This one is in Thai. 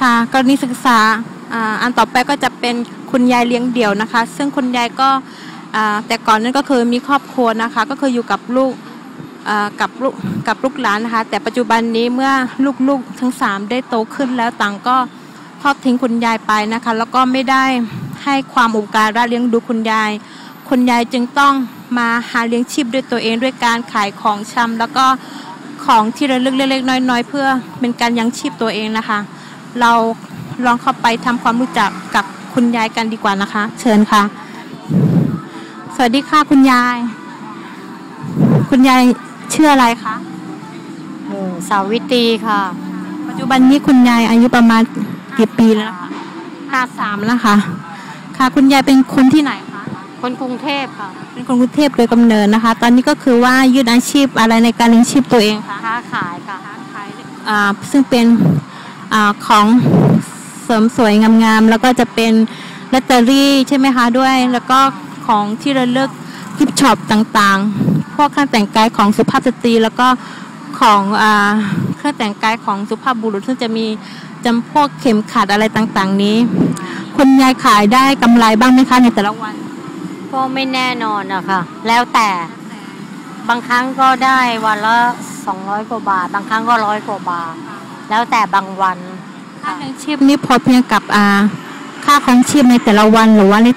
ค่ะกรณีศึกษาอันต่อไปก็จะเป็นคุณยายเลี้ยงเดี่ยวนะคะ ซึ่งคุณยายก็แต่ก่อนนั้นก็คือมีครอบครัวนะคะ ก็คืออยู่กับลูกกับลูกกับลูกหลานนะคะ แต่ปัจจุบันนี้เมื่อลูกๆทั้งสามได้โตขึ้นแล้วต่างก็ทอดทิ้งคุณยายไปนะคะ แล้วก็ไม่ได้ให้ความอุปการะเลี้ยงดูคุณยาย คุณยายจึงต้องมาหาเลี้ยงชีพด้วยตัวเองด้วยการขายของชำแล้วก็ของที่ระลึกเล็กๆน้อยๆ เพื่อเป็นการยังชีพตัวเองนะคะ เราลองเข้าไปทำความรู้จักกับคุณยายกันดีกว่านะคะ เชิญค่ะ สวัสดีค่ะคุณยาย คุณยายชื่ออะไรคะเออสาวิตรีค่ะ ปัจจุบันนี้คุณยายอายุประมาณกี่ปีแล้วนะคะห้าสามแล้วค่ะ ค่ะคุณยายเป็นคนที่ไหนคะคนกรุงเทพค่ะ เป็นคนกรุงเทพโดยกำเนิดนะคะ ตอนนี้ก็คือว่ายืดอาชีพอะไรในการเลี้ยงชีพตัวเองคะค้าขายค่ะอ่าซึ่งเป็น อของเสริมสวยงามๆแล้วก็จะเป็นลอตเตอรี่ใช่ไหมคะด้วย แล้วก็ของที่ระลึกกิฟช็อปต่างๆ พวกเครื่องแต่งกายของสุภาพสตรีแล้วก็ของอเครื่องแต่งกายของสุภาพบุรุษซึ่งจะมีจำพวกเข็มขัดอะไรต่างๆนี้ คุณยายขายได้กำไรบ้างไหมคะในแต่ละวัน ก็ไม่แน่นอนนะคะแล้วแต่บางครั้งก็ได้วันละสองร้อยกว่าบาท บางครั้งก็ร้อยกว่าบาท แล้วแต่บางวัน ค่าเลี้ยงชีพนี่พอเพียงกับอ่าค่าของชีพในแต่ละวันหรือว่าใน